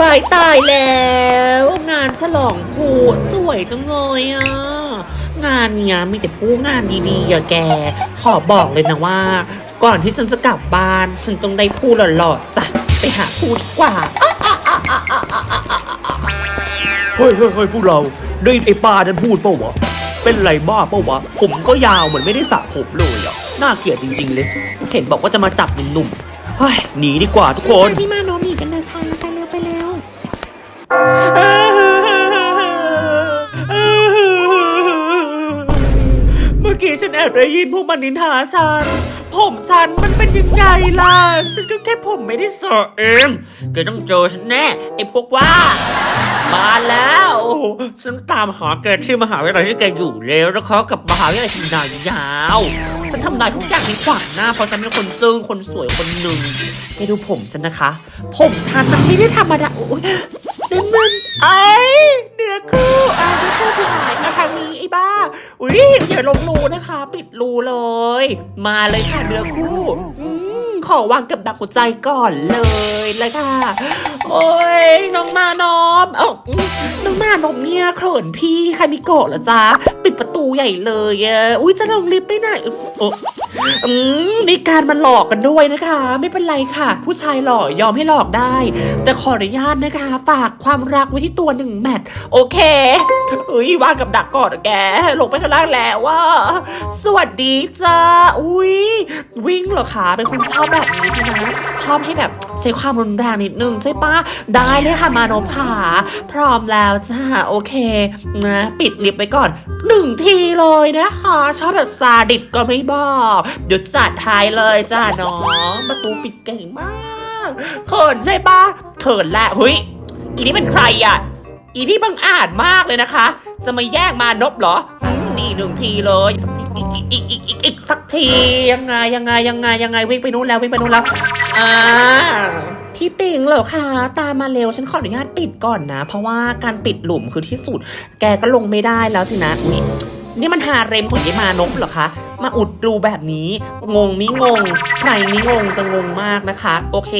วายตายแล้ว งานฉลองผูสวยจังเลยอะ งานเนี้ยมีแต่ผู้งานดีๆอะแก ขอบอกเลยนะว่า ก่อนที่ฉันจะกลับบ้าน ฉันต้องได้ผู้หล่อๆจ้ะไปหาผู้ดีกว่าเฮ้ยเฮ้ยเฮ้ยพวกเราได้ยินไอ้ป้านั้นพูดเปล่าวะ เป็นไรบ้าเปล่าวะ ผมก็ยาวเหมือนไม่ได้สระผมเลยอะ น่าเกลียดจริงๆเลย เห็นบอกว่าจะมาจับหนุ่มๆเฮ้ยหนีดีกว่าทุกคนพี่มาโน เมื่อกี้ฉันแอบได้ยินพวกมันนินทาฉัน ผมฉันมันเป็นยังไงล่ะ ฉันก็แค่ผมไม่ได้สระเองแกต้องเจอฉันแน่ไอ้พวกว่า มาแล้วโอ้โหฉันตามหาแกที่มหาวิทยาลัยที่แกอยู่แล้วแล้วเขากับมหาวิทยาลัยที่นายาวฉันทำลายทุกอย่างในขวางหน้าเพราะฉันเป็นคนซึ้งคนสวยคนหนึ่งแกดูผมฉันนะคะ ผมฉันมันไม่ได้ธรรมดาโอ้ย นั่นมันไอ้เนื้อคู่อะเนื้อคู่ที่หายมาทางนี้ไอ้บ้า อุ้ยอย่าลงรูนะคะ ปิดรูเลย มาเลยค่ะเนื้อคู่อืมขอวางกับดักหัวใจก่อนเลยเลยค่ะ โอ้ยน้องมานอมเอ้าน้องมานมเนี่ยเขินพี่ใครมีโกรธเหรอจ๊ะ ปิดประตูใหญ่เลยอะอุ้ยจะลงลิฟต์ไปไหนโอ้ อืมมีการมันหลอกกันด้วยนะคะ ไม่เป็นไรค่ะ ผู้ชายหล่อยอมให้หลอกได้ แต่ขออนุญาตนะคะ ฝากความรักไว้ที่ตัวหนึ่งแมทโอเคเอ้ยวางกับดักก่อนอะแกลงไปข้างล่างแล้วว่า สวัสดีจ้าอุ้ยวิ่งเหรอคะเป็นคนชอบแบบนี้ใช่ไหมชอบให้แบบใช้ความรุนแรงนิดนึงใช่ปะได้เลยค่ะมานพขาพร้อมแล้วจ้าโอเคนะปิดลิฟไว้ก่อนหนึ่งทีเลยนะคะชอบแบบซาดิสก็ไม่บอกเดี๋ยวจัดท้ายเลยจ้าน้องประตูปิดเก่งมากเขินใช่ปะเขินแหละเฮ้ยอีนี่เป็นใครอะอีนี่บังอาจมากเลยนะคะ จะมาแย่งมานพเหรออืมนี่หนึ่งทีเลยอีกอีกอีกอีกอีกสัก ทียังไงยังไงยังไงยังไงวิ่งไปนู้นแล้ววิ่งไปนู้นแล้วอ่าพี่ปิงเหรอคะตามมาเร็วฉันขออนุญาตปิดก่อนนะ เพราะว่าการปิดหลุมคือที่สุด แกก็ลงไม่ได้แล้วสินะอุ๊ยนี่มันหาเรมของยายมานพเหรอคะมาอุดรูแบบนี้ งงมิงง ใครมิงงจะงงมากนะคะ โอเค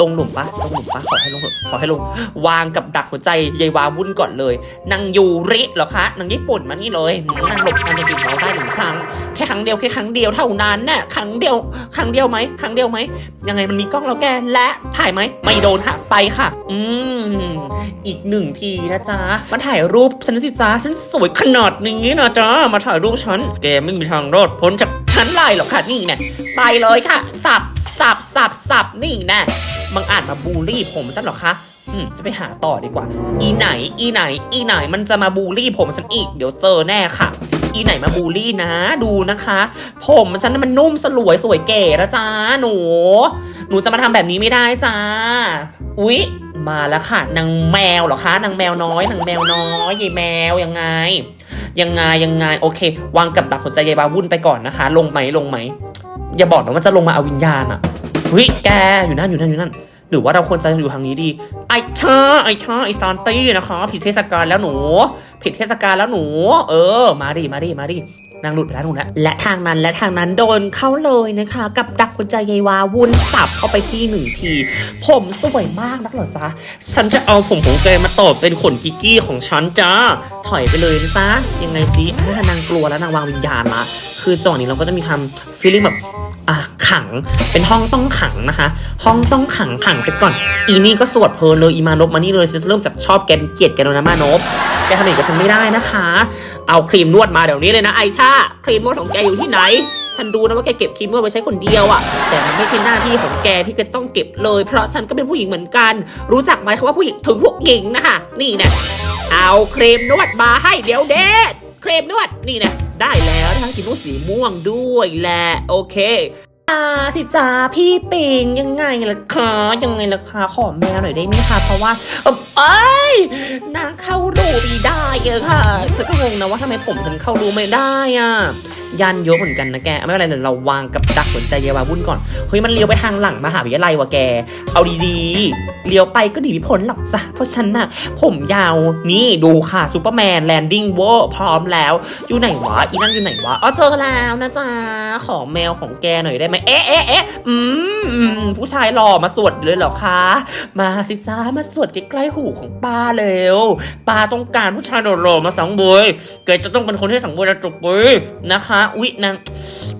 ลงหลุมปะลงหลุมปะขอให้ลงขอให้ลง วางกับดักหัวใจยายวาวุ่นก่อนเลยนางยูริเหรอคะนางญี่ปุ่นมานี่เลยนางหลบการจะติดเราได้หนึ่งครั้ง แค่ครั้งเดียวแค่ครั้งเดียวเท่านั้นน่ะครั้งเดียว ครั้งเดียวไหมครั้งเดียวไหมยังไงมันมีกล้องแล้วแกและถ่ายไหมไม่โดนค่ะไปค่ะ อืมอีกหนึ่งทีนะจ๊ะมาถ่ายรูปฉันสิจ๊ะฉันสวยขนาดนี้นะจ๊ะมาถ่ายรูปฉันแกไม่มีทางรอดพนจากฉันเลยหรอกค่ะนี่แน่ไปเลยค่ะ สับสับสับสับนี่น่บังอาจมาบูลลี่ผมฉันหรอคะอืมจะไปหาต่อดีกว่า อีไหน อีไหน อีไหนมันจะมาบูลลี่ผมฉันอีก เดี๋ยวเจอแน่ค่ะ อีไหนมาบูลลี่นะ ดูนะคะ ผมฉันน่ะมันนุ่มสลวยสวยเก๋นะจ๊ะหนู หนูจะมาทำแบบนี้ไม่ได้จ้า อุ๊ย มาแล้วค่ะ นางแมวเหรอคะ นางแมวน้อย นางแมวน้อยยายแมวยังไง ยังไงยังไงโอเค วางกับดักหัวใจยายบาวุ่นไปก่อนนะคะ ลงไหมลงไหมอย่าบอกนะว่าจะลงมาเอาวิญญาณอะเฮ้ยแกอยู่นั่นอยู่นั่นอยู่นั่น หรือว่าเราควรจะอยู่ทางนี้ดี ไอชาไอชาไอซานตี้นะคะ ผิดเทศกาลแล้วหนู ผิดเทศกาลแล้วหนู เออ มาดิมาดิมาดิ นางหลุดไปแล้วหนูนะและทางนั้นและทางนั้นโดนเข้าเลยนะคะ กับดักหัวใจยายวาวุ่นสับเข้าไปที่หนึ่งที ผมสวยมากนักเหรอจ๊ะ ฉันจะเอาผมของแกมาตอบเป็นขนกิกกี้ของฉันจ้าถอยไปเลยนะจ๊ะยังไงซิถ้านางกลัวแล้วนางวางวิญญาณละคือจอนี้เราก็จะมีความฟีลลิ่งแบบ ขังเป็นห้องต้องขังนะคะ ห้องต้องขังขังไปก่อน อีนี่ก็สวดเพลินเลยอีมานพมานี่เลยฉันจะเริ่มจากชอบแกเป็นเกลียดแกแล้วนะมานพแกทำอย่างกับฉันไม่ได้นะคะ เอาครีมนวดมาเดี๋ยวนี้เลยนะไอชาครีมนวดของแกอยู่ที่ไหนฉันดูนะว่าแกเก็บครีมนวดไว้ใช้คนเดียวอะแต่มันไม่ใช่หน้าที่ของแกที่จะต้องเก็บเลย เพราะฉันก็เป็นผู้หญิงเหมือนกัน รู้จักไหมคำว่าผู้หญิงถึงผู้หญิงนะคะ นี่เนี่ยเอาครีมนวดมาให้เดี๋ยวเด็ดครีมนวดนี่เนี่ย ได้แล้วนะคะกินลูกสีม่วงด้วยแหละ โอเคาสิจ้าพี่ปิงยังไงล่ะคะยังไงล่ะคะขอแมวหน่อยได้ไหมคะเพราะว่าเอ้ยนางเข้ารูไม่ได้เอะค่ะฉันก็งงนะว่าทำไมผมฉันเข้ารูไม่ได้อะยันเยอะเหมือนกันนะแกไม่เป็นไรเดี๋ยวเราวางกับดักหัวใจเยาวาวุ่นก่อนเฮ้ยมันเลี้ยวไปทางหลังมหาวิทยาลัยวะแก เอาดีๆเลี้ยวไปก็หนีไม่พ้นหรอกจ้ะเพราะฉันน่ะ ผมยาวนี่ดูค่ะซูเปอร์แมนแลนดิ้งเวอร์พร้อมแล้วอยู่ไหนวะอีนั่นอยู่ไหนวะอ๋อเจอแล้วนะจ๊ะขอแมวของแกหน่อยได้ไหมมเอ๊ะเอ๊ะเอ๊ะอืมผู้ชายหล่อมาสวดเลยเหรอคะ มาสิจ้ามาสวดใกล้ๆหูของป้าเร็วป้าต้องการผู้ชายหล่อๆมาสังเบยแกจะต้องเป็นคนที่สังเบยระจบเบยนะคะอุ๊ยนาง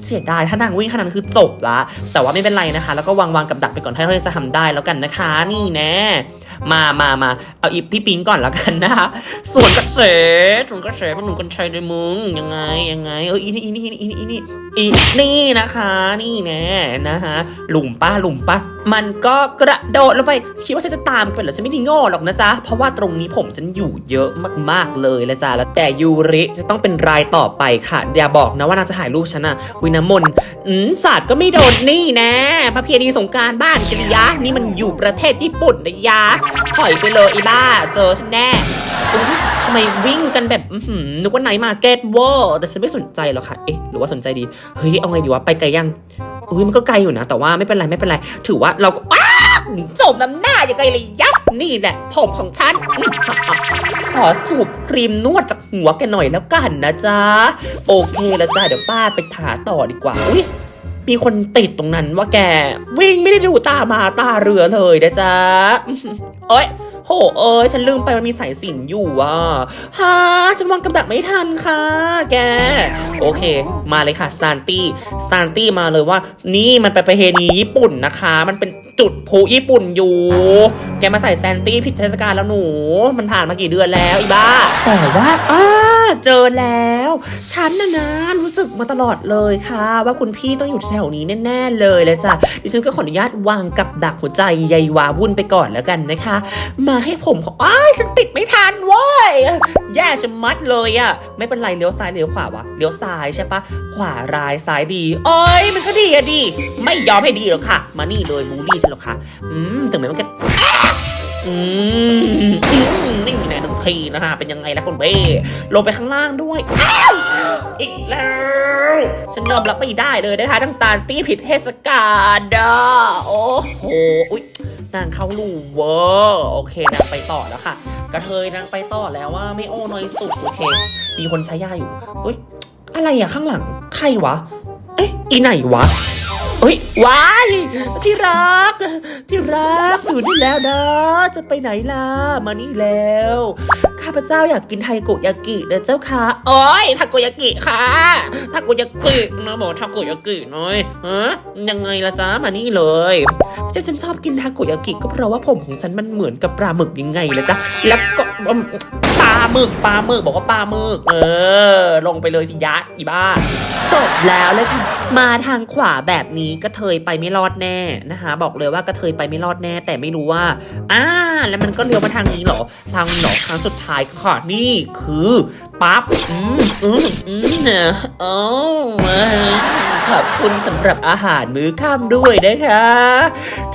เสียดายถ้านางวิ่งขนาดนั้นคือจบละแต่ว่าไม่เป็นไรนะคะ แล้วก็วางวางกับดักไปก่อนถ้าเราจะทำได้แล้วกันนะคะ นี่แน่ มามามาเอาอีพี่ปิงก่อนแล้วกันนะคะส่วนกระแสส่วนกระแสเป็นหนุ่มกัญชัยเลยมึงยังไงยังไงเอออีนี่อีนี่อีนี่อีนี่อีนี่นี่นะคะ นี่แน่นะคะหลุมป้าหลุมป้ามันก็กระโดดลงไปคิดว่าฉันจะตามไปเหรอฉันไม่ได้โง่หรอกนะจ๊ะเพราะว่าตรงนี้ผมฉันอยู่เยอะมากๆเลยละจ้ะแล้วแต่ยูริจะต้องเป็นรายต่อไปค่ะอย่าบอกนะว่านางจะถ่ายรูปฉันอะวิน้ำมนต์อืมศาสตร์ก็ไม่โดนนี่แนะประเพณีสงการบ้านกันยะนี่มันอยู่ประเทศญี่ปุ่นนะยะถอยไปเลยไอ้บ้า เจอฉันแน่ทำไมวิ่งกันแบบหนึกว่าไหนมาเก็ตวอร์แต่ฉันไม่สนใจหรอกค่ะ เอ๊ะ หรือว่าสนใจดี เฮ้ย เอาไงดีวะ ไปไกลยังอุ้ยมันก็ไกลอยู่นะ แต่ว่าไม่เป็นไรไม่เป็นไร ถือว่าเราก็อ้าสมน้ำหน้าอยังไงเลยยักษ์นี่แหละผมของฉัน ขอสูบครีมนวดจากหัวแกันหน่อยแล้วกันนะจ๊ะ โอเคแล้วจ้ะเดี๋ยวป้าไปถาต่อดีกว่า อุ้ย มีคนติดตรงนั้นว่าแกวิ่งไม่ได้ดูตามาตาเรือเลยนะจ๊ะเอ้ยโหเอ้ยฉันลืมไปมันมีสายสินอยู่อะฮะฉันวางกับดักไม่ทันค่ะ แก โอเค มาเลยค่ะซานตี้ซานตี้มาเลยว่า นี่มันเป็นประเพณีญี่ปุ่นนะคะ มันเป็นจุดพลุญี่ปุ่นอยู่ แกมาใส่แซนตี้ผิดเทศกาลแล้วหนู มันผ่านมากี่เดือนแล้วอีบ้า แต่ว่าอ้าเจอแล้ว ฉันนะนะรู้สึกมาตลอดเลยค่ะ ว่าคุณพี่ต้องอยู่แถวนี้แน่ๆเลยเลยจ้ะดิฉันก็ขออนุญาตวางกับดักหัวใจใยวาวุ่นไปก่อนแล้วกันนะคะ มาให้ผมขออ้ายฉันปิดไม่ทันเว้ยแย่ชะมัดเลยอะไม่เป็นไรเลี้ยวซ้ายเลี้ยวขวาวะเลี้ยวซ้ายใช่ปะขวาร้ายซ้ายดีเอ้ยมันก็ดีอะดีไม่ยอมให้ดีหรอกค่ะ มานี่เลยบูลลี่ฉันหรอกค่ะ อืมถึงแม้มันจะอืมอืม หนึ่งทีนะฮะเป็นยังไงล่ะคุณเบ้ลงไปข้างล่างด้วยอ,อีกแล้ว ฉันยอมรับไม่ได้เลยนะคะทั้งสตาร์ตี้ผิดเทศกาลโอ้โหอุ๊ยนางเข้าลูเวอร์โอเคนางไปต่อแล้วค่ะ กระเทยนางไปต่อแล้วว่าไม่โอ้น้อยสุดโอเค มีคนใช้ยาอยู่เฮ้ยอะไรอะข้างหลังใครวะ เอ๊ะอีไหนวะ เอ้ยว้ายที่รัก ที่รักอยู่นี่แล้วนะ จะไปไหนล่ะ มานี่แล้ว ข้าพเจ้าอยากกินไทโกยากินะเจ้าค่ะโอ้ยทาโกยากิค่ะทาโกยากินะบอกทาโกยากิหน่อยฮะยังไงล่ะจ๊ะมานี่เลยที่ฉันชอบกินทาโกยากิก็เพราะว่าผมของฉันมันเหมือนกับปลาหมึกยังไงล่ะจ๊ะแล้วก็ปลาหมึกปลาหมึกบอกว่าปลาหมึกเออ ลงไปเลยสิยัดอีบ้าจบแล้วเลยค่ะมาทางขวาแบบนี้กระเทยไปไม่รอดแน่นะคะ บอกเลยว่ากระเทยไปไม่รอดแน่ แต่ไม่รู้ว่าอ่าแล้วมันก็เลี้ยวมาทางนี้เหรอทางนี้เหรอครั้งสุดท้ายค่ะนี่คือปั๊บอืมอืมอืมเนอะโอ้ขอบคุณสำหรับอาหารมื้อค่ำด้วยนะคะ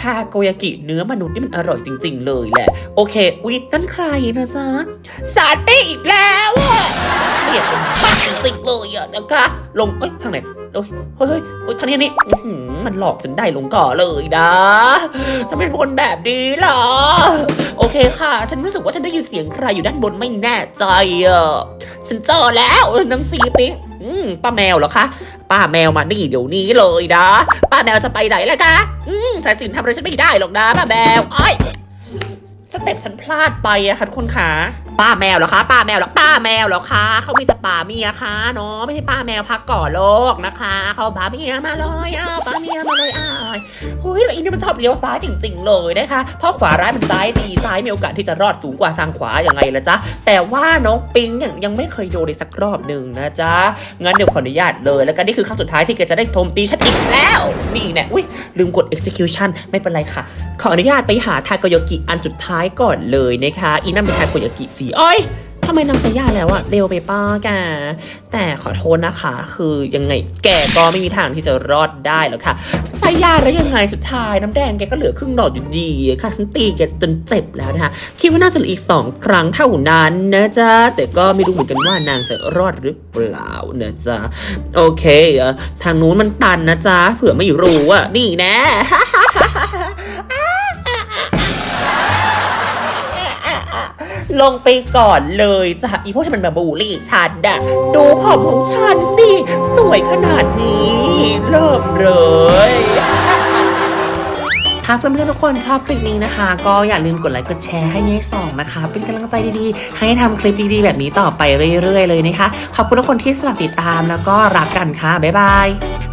ทาโกยากิเนื้อมนุษย์นี่มันอร่อยจริง ๆ เลยแหละ โอเค อุ๊ยนั่นใครนะจ๊ะสาเต้อีกแล้วอะเกลียดเป็นบ้าจริงๆเลยอะนะคะ ลงเอ้ยทางไหน เอ้ยเฮ้ยเฮ้ยเฮ้ยทานี้นี่มันหลอกฉันได้ลงก่อเลยนะทำไมเป็นคนแบบนี้ล่ะ โอเคค่ะ ฉันรู้สึกว่าฉันได้ยินเสียงใครอยู่ด้านบนไม่แน่ใจอะฉันเจอแล้วนางซีปิงอืมป้าแมวเหรอคะ ป้าแมวมานี่เดี๋ยวนี้เลยนะ ป้าแมวจะไปไหนล่ะคะอืมสายสินทำอะไรฉันไม่ได้หรอกนะป้าแมวไอ้สเต็ปฉันพลาดไปอะค่ะทุกคนคะ ป้าแมวเหรอคะ ป้าแมวเหรอป้าแมวเหรอคะเขามีแต่ป้าเมียคะเนาะไม่ใช่ป้าแมวพักก่อโลกนะคะเขาป้าเมียมาเลยอ้าวป้าเมียมาเลยอ้า ยเฮ้ยแล้วอีนี่มันชอบเลี้ยวซ้ายจริง ๆ เลยนะคะ เพราะขวาร้ายมันซ้ายดีซ้ายมีโอกาสที่จะรอดสูงกว่าทางขวาอย่างไงละจ๊ะ แต่ว่าน้องปิงยังยังไม่เคยโดนเลยสักรอบหนึ่งนะจ๊ะ งั้นเดี๋ยวขออนุญาตเลยแล้วกันนี่คือครั้งสุดท้ายที่แกจะได้โทมตีฉันอีกแล้ว นี่แน่อุ้ยลืมกด execution ไม่เป็นไรค่ะ ขออนุญาตไปหาทาโกยากิอันสุดท้ายก่อนเลยนะคะ อีนั่นเป็นทาโกยากิสีอ้อย ทำไมนางใช้ยาแล้วอะเร็วไปป้าแก แต่ขอโทษนะคะ คือยังไงแกก็ไม่มีทางที่จะรอดได้หรอกค่ะใช้ยาแล้วยังไงสุดท้ายน้ำแดงแกก็เหลือครึ่งหลอดอยู่ดีค่ะฉันตีแกจนเจ็บแล้วนะคะคิดว่าน่าจะอีกสองครั้งเท่านั้นนะจ๊ะแต่ก็ไม่รู้เหมือนกันว่านางจะรอดหรือเปล่านะจ๊ะโอเคเออทางนู้นมันตันนะจ๊ะเผื่อไม่รู้อะนี่แน่ ลงไปก่อนเลยจ้ะอีพวกที่มันมาบูลลี่ฉันอะดูผมของฉันสิ สวยขนาดนี้ เริ่มเลย ถ้าเพื่อนๆทุกคนชอบคลิปนี้นะคะ ก็อย่าลืมกดไลค์กดแชร์ให้เยสองนะคะ เป็นกำลังใจดีๆ ให้ทำคลิปดีๆ แบบนี้ต่อไปเรื่อยๆ เลยนะคะ ขอบคุณทุกคนที่สมัครติดตามแล้วก็รักกันค่ะ บ๊ายบาย